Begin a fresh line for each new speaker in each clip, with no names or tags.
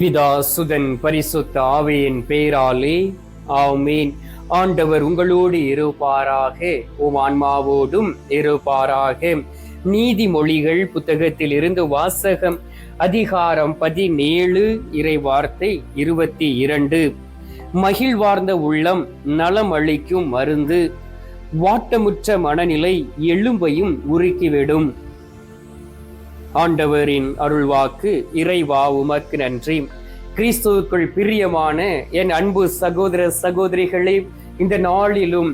பிதா சுதன் பரிசுத்த ஆவையின் பெயராலே ஆமீன். ஆண்டவர் உங்களோடு இருப்பாராக உம் ஆன்மாவோடும் இருப்பாராக. நீதிமொழிகள் புத்தகத்தில் இருந்து வாசகம் அதிகாரம் பதினேழு இறை வார்த்தை இருபத்தி இரண்டு. மகிழ்வார்ந்த உள்ளம் நலம் அளிக்கும் மருந்து. வாட்டமுற்ற மனநிலை எலும்பையும் உருக்கிவிடும். ஆண்டவரின் அருள்வாக்கு இறைவா உமக்கு நன்றி. கிறிஸ்துவுக்குள் பிரியமான என் அன்பு சகோதர சகோதரிகளே இந்த நாளிலும்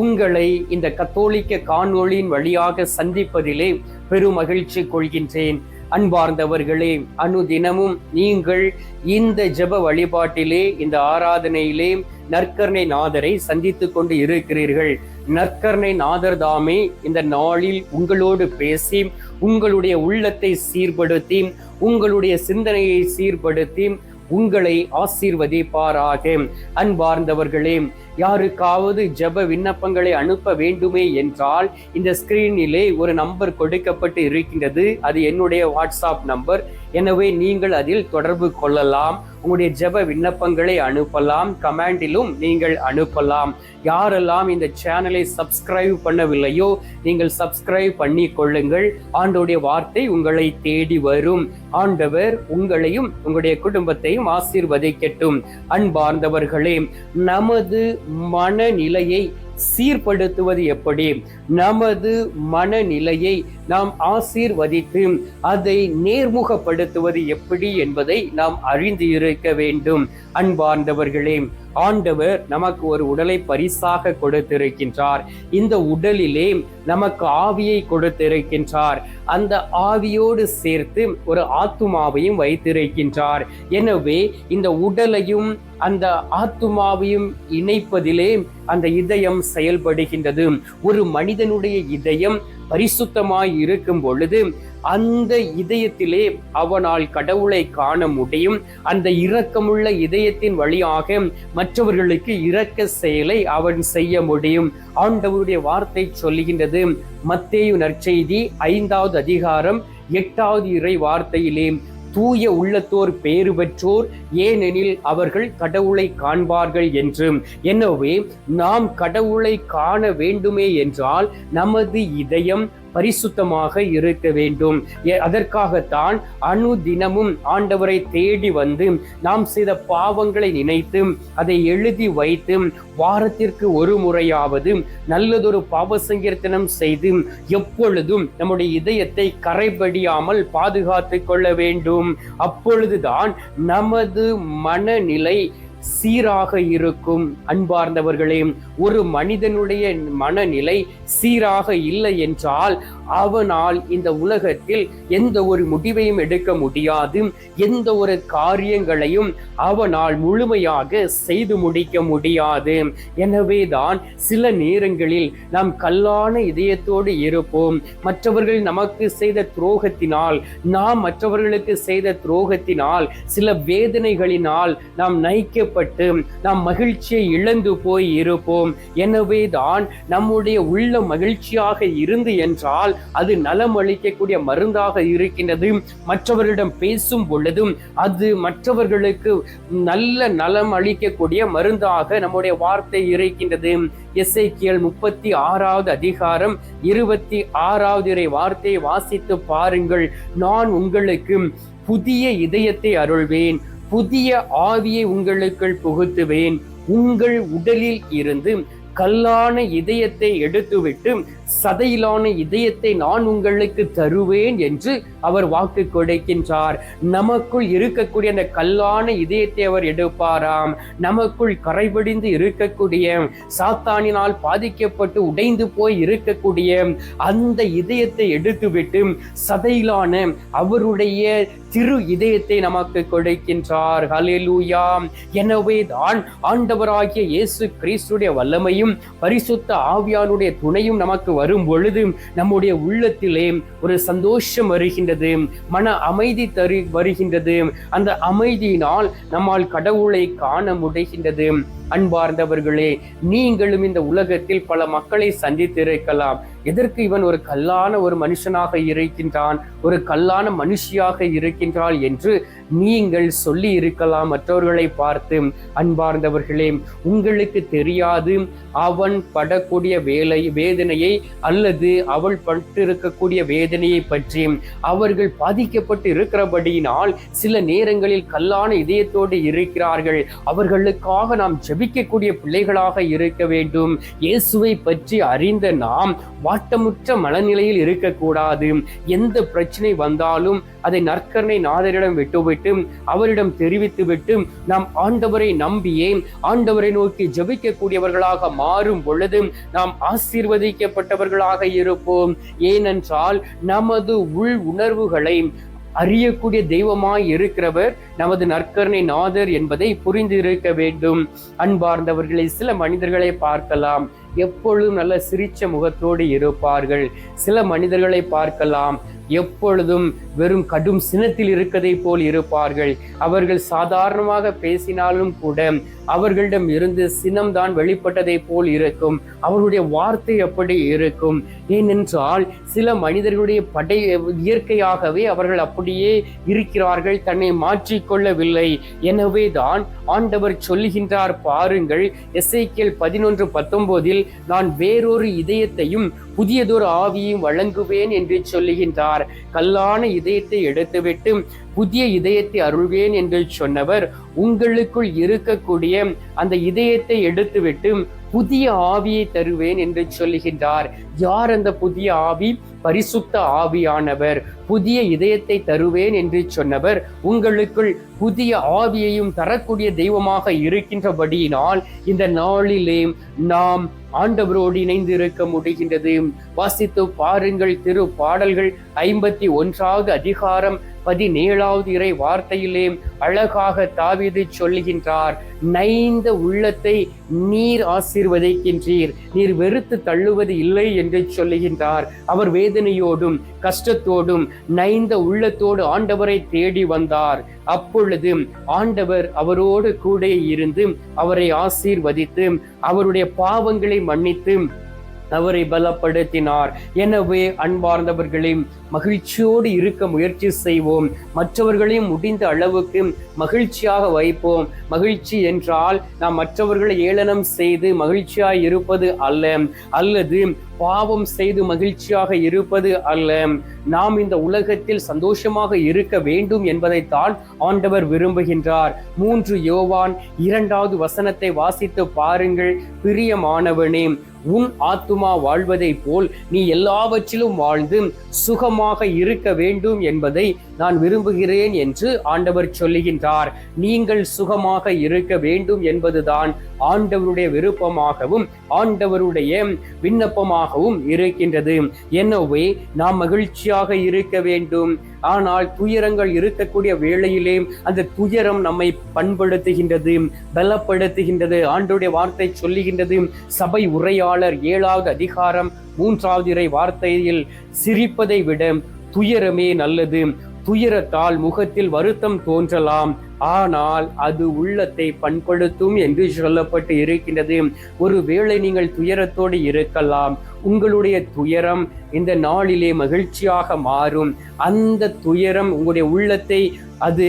உங்களை இந்த கத்தோலிக்க காணொளியின் வழியாக சந்திப்பதிலே பெரும் மகிழ்ச்சி கொள்கின்றேன். அன்பார்ந்தவர்களே அனுதினமும் நீங்கள் இந்த ஜெப வழிபாட்டிலே இந்த ஆராதனையிலே நற்கர்ணை நாதரை சந்தித்து கொண்டு இருக்கிறீர்கள். நற்கர்ணை நாதர் தாமே இந்த நாளில் உங்களோடு பேசி உங்களுடைய உள்ளத்தை சீர்படுத்தி உங்களுடைய சிந்தனையை சீர்படுத்தி உங்களை ஆசீர்வதிப்பாராக அன்பார்ந்தவர்களே யாருக்காவது ஜெப விண்ணப்பங்களை அனுப்ப வேண்டுமே என்றால் இந்த ஸ்கிரீனிலே ஒரு நம்பர் கொடுக்கப்பட்டு இருக்கின்றது. அது என்னுடைய வாட்ஸ்அப் நம்பர். எனவே நீங்கள் அதில் தொடர்பு கொள்ளலாம். உங்களுடைய ஜெப விண்ணப்பங்களை அனுப்பலாம். கமெண்டிலும் நீங்கள் அனுப்பலாம். யாரெல்லாம் இந்த சேனலை சப்ஸ்கிரைப் பண்ணவில்லையோ நீங்கள் சப்ஸ்கிரைப் பண்ணி கொள்ளுங்கள். ஆண்டோடைய வார்த்தை உங்களை தேடி வரும். ஆண்டவர் உங்களையும் உங்களுடைய குடும்பத்தையும் ஆசீர்வதிக்கட்டும். அன்பார்ந்தவர்களே நமது மனநிலையை சீர்படுத்துவது எப்படி? நமது மனநிலையை நாம் ஆசீர்வதித்து அதை நேர்முகப்படுத்துவது எப்படி என்பதை நாம் அறிந்து இருக்க வேண்டும். அன்பார்ந்தவர்களே ஆண்டவர் நமக்கு ஒரு உடலை பரிசாக கொடுத்திருக்கின்றார். இந்த உடலிலே நமக்கு ஆவியை கொடுத்திருக்கின்றார். அந்த ஆவியோடு சேர்த்து ஒரு ஆத்துமாவையும் வைத்திருக்கின்றார். எனவே இந்த உடலையும் அந்த ஆத்துமாவையும் இணைப்பதிலே அந்த இதயம் செயல்படுகின்றது. ஒரு மனிதனுடைய இதயம் பரிசுத்தமாய் இருக்கும் பொழுது அந்த இதயத்திலே அவனால் கடவுளை காண முடியும். அந்த இரக்கமுள்ள இதயத்தின் வழியாக மற்றவர்களுக்கு இரக்க செயலை அவன் செய்ய முடியும். ஆண்டவருடைய வார்த்தை சொல்லுகின்றது. மத்தேயு நற்செய்தி ஐந்தாவது அதிகாரம் எட்டாவது இறை வார்த்தையிலே தூய உள்ளத்தோர் பேறு பெற்றோர் ஏனெனில் அவர்கள் கடவுளை காண்பார்கள் என்று. எனவே நாம் கடவுளை காண வேண்டுமே என்றால் நமது இதயம் பரிசுத்தமாக இருக்க வேண்டும். எ- அதற்காகத்தான் அணு தினமும் ஆண்டவரை தேடி வந்து நாம் செய்த பாவங்களை நினைத்து அதை எழுதி வைத்து வாரத்திற்கு ஒரு முறையாவது நல்லதொரு பாவ சங்கீர்த்தனம் செய்து எப்பொழுதும் நம்முடைய இதயத்தை கரைபடியாமல் பாதுகாத்து கொள்ள வேண்டும். அப்பொழுதுதான் நமது மனநிலை சீராக இருக்கும். அன்பார்ந்தவர்களே ஒரு மனிதனுடைய மனநிலை சீராக இல்லை என்றால் அவனால் இந்த உலகத்தில் எந்த ஒரு முடிவையும் எடுக்க முடியாது. எந்த ஒரு காரியங்களையும் அவனால் முழுமையாக செய்து முடிக்க முடியாது. எனவேதான் சில நேரங்களில் நாம் கல்லான இதயத்தோடு இருப்போம். மற்றவர்கள் நமக்கு செய்த துரோகத்தினால் நாம் மற்றவர்களுக்கு செய்த துரோகத்தினால் சில வேதனைகளினால் நாம் பிரியப்பட்டு நாம் மகிழ்ச்சியை இழந்து போய் இருப்போம். எனவே தான் நம்முடைய உள்ள மகிழ்ச்சியாக இருந்து என்றால் அது நலம் அளிக்கக்கூடிய மருந்தாக இருக்கின்றது. மற்றவர்களிடம் பேசும் பொழுதும் அது மற்றவர்களுக்கு நல்ல நலம் அளிக்கக்கூடிய மருந்தாக நம்முடைய வார்த்தை இருக்கின்றது. எஸ்ஐக்கியல் முப்பத்தி ஆறாவது அதிகாரம் இருபத்தி ஆறாவது இறை வார்த்தையை வாசித்து பாருங்கள். நான் உங்களுக்கு புதிய இதயத்தை அருள்வேன். புதிய ஆவியை உங்களுக்குள் புகுத்துவேன். உங்கள் உடலில் இருந்து கல்லான இதயத்தை எடுத்துவிட்டு சதையிலான இதயத்தை நான் உங்களுக்கு தருவேன் என்று அவர் வாக்கு கொடுக்கின்றார். நமக்குள் இருக்கக்கூடிய அந்த கல்லான இதயத்தை அவர் எடுப்பாராம். நமக்குள் கரைபடிந்து இருக்கக்கூடிய சாத்தானினால் பாதிக்கப்பட்டு உடைந்து போய் இருக்கக்கூடிய அந்த இதயத்தை எடுத்துவிட்டு சதையிலான அவருடைய திரு இதயத்தை நமக்கு கொடுக்கின்றார். ஹலெலூயா எனவே தான் ஆண்டவராகிய இயேசு கிறிஸ்துடைய வல்லமையும் பரிசுத்த ஆவியானுடைய துணையும் நமக்கு வரும் பொழுது நம்முடைய உள்ளத்திலே ஒரு சந்தோஷம் வருகின்றது மன அமைதி தரு வருகின்றது. அந்த அமைதியினால் நம்மால் கடவுளை காண முடிகின்றது. அன்பார்ந்தவர்களே நீங்களும் இந்த உலகத்தில் பல மக்களை சந்தித்திருக்கலாம். எதற்கு இவன் ஒரு கல்லான ஒரு மனுஷனாக இருக்கின்றான் ஒரு கல்லான மனுஷியாக இருக்கின்றாள் என்று நீங்கள் சொல்லி இருக்கலாம். மற்றவர்களை பார்த்து அன்பார்ந்தவர்களே உங்களுக்கு தெரியாது அவன் படக்கூடிய வேலை வேதனையை அல்லது அவள் பட்டிருக்கக்கூடிய வேதனையை பற்றி. அவர்கள் பாதிக்கப்பட்டு இருக்கிறபடியினால் சில நேரங்களில் கல்லான இதயத்தோடு இருக்கிறார்கள். அவர்களுக்காக நாம் ஜெபிக்கக்கூடிய பிள்ளைகளாக இருக்க வேண்டும். இயேசுவை பற்றி அறிந்த நாம் வாட்டமுற்ற மனநிலையில் இருக்கக்கூடாது. எந்த பிரச்சனை வந்தாலும் அதை நற்கரணை நாதரிடம் விட்டுவிட்டு அவரிடம் தெரிவித்துவிட்டு நாம் ஆண்டவரை நம்பியே ஆண்டவரை நோக்கி ஜபிக்கக்கூடியவர்களாக மாறும் பொழுது நாம் ஆசீர்வதிக்கப்பட்டவர்களாக இருப்போம். ஏனென்றால் நமது உள் உணர்வுகளை அறியக்கூடிய தெய்வமாய் இருக்கிறவர் நமது நற்கருணை நாதர் என்பதை புரிந்து இருக்க வேண்டும். அன்பார்ந்தவர்களை சில மனிதர்களை பார்க்கலாம். எப்பொழுதும் நல்ல சிரிச்ச முகத்தோடு இருப்பார்கள். சில மனிதர்களை பார்க்கலாம். எப்பொழுதும் வெறும் கடும் சினத்தில் இருக்கதை போல் இருப்பார்கள். அவர்கள் சாதாரணமாக பேசினாலும் கூட அவர்களிடம் இருந்து சினம்தான் வெளிப்பட்டதை போல் இருக்கும். அவருடைய வார்த்தை எப்படி இருக்கும். ஏனென்றால் சில மனிதர்களுடைய படை இயற்கையாகவே அவர்கள் அப்படியே இருக்கிறார்கள். தன்னை மாற்றிக்கொள்ளவில்லை எனவே தான் ஆண்டவர் சொல்லுகின்றார் பாருங்கள். எஸ்ஐக்கியல் பதினொன்று பத்தொன்பதில் நான் வேறொரு இதயத்தையும் புதியதொரு ஆவியும் வழங்குவேன் என்று சொல்லுகின்றார். கல்லான இதயத்தை எடுத்துவிட்டு புதிய இதயத்தை அருள்வேன் என்று சொன்னவர் உங்களுக்குள் இருக்கக்கூடிய அந்த இதயத்தை எடுத்துவிட்டு புதிய ஆவியை தருவேன் என்று சொல்லுகின்றார். யார் அந்த புதிய ஆவி? பரிசுத்த ஆவியானவர். புதிய இதயத்தை தருவேன் என்று சொன்னவர் உங்களுக்குள் புதிய ஆவியையும் தரக்கூடிய தெய்வமாக இருக்கின்றபடியினால் இந்த நாளிலே நாம் ஆண்டவரோடு இணைந்து இருக்க முடிகின்றது. வாசித்து பாருங்கள் திரு பாடல்கள் ஐம்பத்தி ஒன்றாவது அதிகாரம் பதினேழாவது இறை வார்த்தையிலே அழகாக தாவிது சொல்லுகின்றார் நைந்த உள்ளத்தை நீர் ஆசீர்வதிக்கின்றீர் நீர் வெறுத்து தள்ளுவது இல்லை என்று சொல்லுகின்றார். அவர் வேதனையோடும் கஷ்டத்தோடும் நைந்த உள்ளத்தோடு ஆண்டவரை தேடி வந்தார். அப்பொழுது ஆண்டவர் அவரோடு கூட இருந்து அவரை ஆசீர்வதித்து அவருடைய பாவங்களை மன்னித்து அவரை பலப்படுத்தினார். எனவே அன்பார்ந்தவர்களே மகிழ்ச்சியோடு இருக்க முயற்சி செய்வோம். மற்றவர்களையும் முடிந்த அளவுக்கு மகிழ்ச்சியாக வைப்போம். மகிழ்ச்சி என்றால் நாம் மற்றவர்களை ஏளனம் செய்து மகிழ்ச்சியாய் இருப்பது அல்ல. அல்லது பாவம் செய்து மகிழ்ச்சியாக இருப்பது அல்ல. நாம் இந்த உலகத்தில் சந்தோஷமாக இருக்க வேண்டும் என்பதைத்தான் ஆண்டவர் விரும்புகின்றார். மூன்று யோவான் இரண்டாவது வசனத்தை வாசித்து பாருங்கள். பிரியமானவனே உன் ஆத்துமா வாழ்வதை போல் நீ எல்லாவற்றிலும் வாழ்ந்து சுகமாக இருக்க வேண்டும் என்பதை நான் விரும்புகிறேன் என்று ஆண்டவர் சொல்லுகின்றார். நீங்கள் சுகமாக இருக்க வேண்டும் என்பதுதான் ஆண்டவருடைய விருப்பமாகவும் ஆண்டவருடைய விண்ணப்பமாகவும் இருக்கின்றது. எனவே நாம் மகிழ்ச்சியாக இருக்க வேண்டும். ஆனால் துயரங்கள் இருக்கக்கூடிய வேளையிலே அந்த துயரம் நம்மை பண்படுத்துகின்றது பலப்படுத்துகின்றது. ஆண்டுடைய வார்த்தை சொல்லுகின்றது. சபை உரையாளர் ஏழாவது அதிகாரம் மூன்றாவது இறை வார்த்தையில் சிரிப்பதை விட துயரமே நல்லது. துயரத்தால் முகத்தில் வருத்தம் தோன்றலாம். ஆனால் அது உள்ளத்தை பண்படுத்தும் என்று சொல்லப்பட்டு இருக்கின்றது. ஒருவேளை நீங்கள் துயரத்தோடு இருக்கலாம். உங்களுடைய துயரம் இந்த நாளிலே மகிழ்ச்சியாக மாறும். அந்த துயரம் உங்களுடைய உள்ளத்தை அது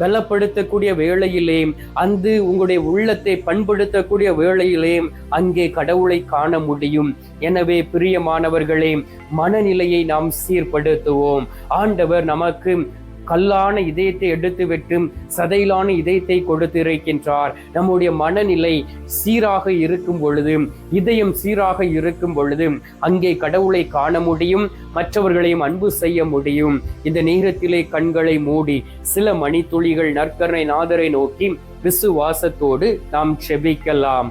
பலப்படுத்தக்கூடிய வேளையிலே அந்த உங்களுடைய உள்ளத்தை பண்படுத்தக்கூடிய வேளையிலே அங்கே கடவுளை காண முடியும். எனவே பிரியமானவர்களே மனநிலையை நாம் சீர்படுத்துவோம். ஆண்டவர் நமக்கு கல்லான இதயத்தை எடுத்துவிட்டு சதையிலான இதயத்தை கொடுத்திருக்கின்றார். நம்முடைய மனநிலை சீராக இருக்கும் பொழுது இதயம் சீராக இருக்கும் பொழுது அங்கே கடவுளை காண முடியும் மற்றவர்களையும் அன்பு செய்ய முடியும். இந்த நேரத்திலே கண்களை மூடி சில மணித்துளிகள் நற்கரணை நாதரை நோக்கி விசுவாசத்தோடு நாம் செபிக்கலாம்.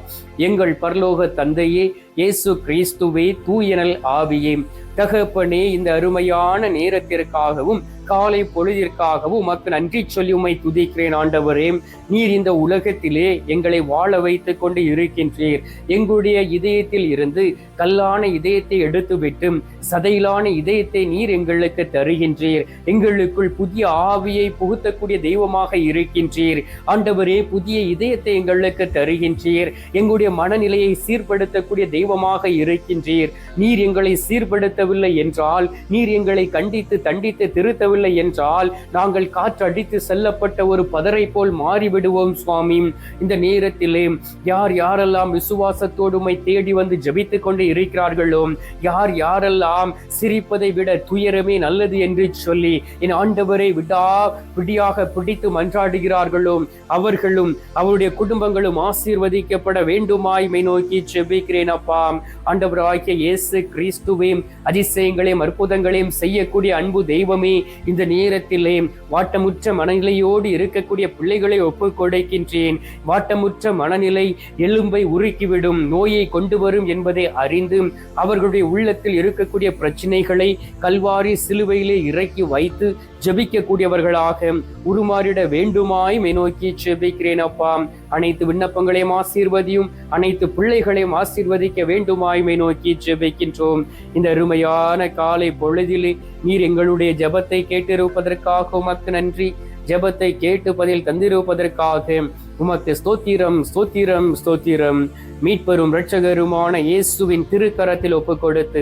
எங்கள் பரலோக தந்தையே இயேசு கிறிஸ்துவே தூயனல் ஆவியே. தகப்பனே இந்த அருமையான நேரத்திற்காகவும் காலை பொழுதிற்காகவும் உமக்கு நன்றி சொல்லி உமை துதிக்கிறேன் ஆண்டவரே. நீர் இந்த உலகத்திலே எங்களை வாழ வைத்துக் கொண்டு இருக்கின்றீர். எங்களுடைய இதயத்தில் இருந்து கல்லான இதயத்தை எடுத்துவிட்டு சதையிலான இதயத்தை நீர் எங்களுக்கு தருகின்றீர். எங்களுக்குள் புதிய ஆவியை புகுத்தக்கூடிய தெய்வமாக இருக்கின்றீர். ஆண்டவரே புதிய இதயத்தை எங்களுக்கு தருகின்றீர். எங்களுடைய மனநிலையை சீர்படுத்தக்கூடிய தெய்வமாக இருக்கின்றீர். நீர் எங்களை சீர்படுத்தவில்லை என்றால் நீர் எங்களை கண்டித்து தண்டித்து திருத்தவில்லை என்றால் நாங்கள் காற்றடித்து செல்லப்பட்ட ஒரு பதரை போல் மாறிவிடுவோம் சுவாமி. இந்த நேரத்திலே யார் யாரெல்லாம் விசுவாசத்தோடுமை தேடி வந்து ஜெபித்துக் கொண்டு இருக்கிறார்களோ யார் யாரெல்லாம் சிரிப்பதை விட துயரமே நல்லது என்று சொல்லி என் ஆண்டவரை விடா விடியாக பிடித்து மன்றாடுகிறார்களோ அவர்களும் அவருடைய குடும்பங்களும் ஆசீர்வதிக்கப்பட வேண்டுமாய்மை நோக்கி செபிக்கிறேன் அப்பா. ஆண்டவராகிய இயேசு கிறிஸ்துவே அதிசயங்களையும் அற்புதங்களையும் செய்யக்கூடிய அன்பு தெய்வமே இந்த நேரத்திலே வாட்டமுற்ற மனநிலையோடு இருக்கக்கூடிய பிள்ளைகளை ஒப்புக் கொடுக்கின்றேன் வாட்டமுற்ற மனநிலை எலும்பை உருக்கிவிடும் நோயை கொண்டு வரும் என்பதை அறிந்து அவர்களுடைய உள்ளத்தில் இருக்கக்கூடிய நம்முடைய பிரச்சனைகளை கல்வாரி சிலுவையிலே இறக்கி வைத்து ஜபிக்கக்கூடியவர்களாக உருமாறிட வேண்டுமாய் நோக்கி ஜெபிக்கிறேன் அப்பா. அனைத்து விண்ணப்பங்களையும் ஆசீர்வதியும் அனைத்து பிள்ளைகளையும் ஆசீர்வதிக்க வேண்டுமாய் நோக்கி ஜெபிக்கின்றோம். இந்த அருமையான காலை பொழுதிலே நீர் எங்களுடைய ஜபத்தை கேட்டிருப்பதற்காக உமக்கு நன்றி. ஜபத்தை கேட்டு பதில் தந்திருப்பதற்காக உமக்கு ஸ்தோத்திரம் ஸ்தோத்திரம் ஸ்தோத்திரம். மீட்பெரும் இரட்சகருமான இயேசுவின் திருக்கரத்தில் ஒப்புக் கொடுத்து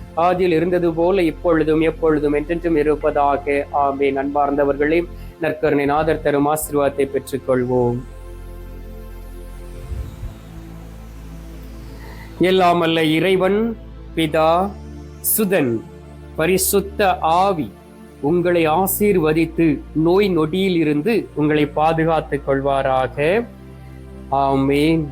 ஆதியில் இருந்தது போல இப்பொழுதும் எப்பொழுதும் என்றென்றும் இருப்பதாக. ஆமே அன்பார்ந்தவர்களே நற்கருணை நாதர் தரும் ஆசீர்வாதத்தை பெற்றுக்கொள்வோம். எல்லாம் அல்ல இறைவன் பிதா சுதன் பரிசுத்த ஆவி உங்களை ஆசீர்வதித்து நோய் நொடியில் இருந்து உங்களை பாதுகாத்துக் கொள்வாராக. ஆமேன்.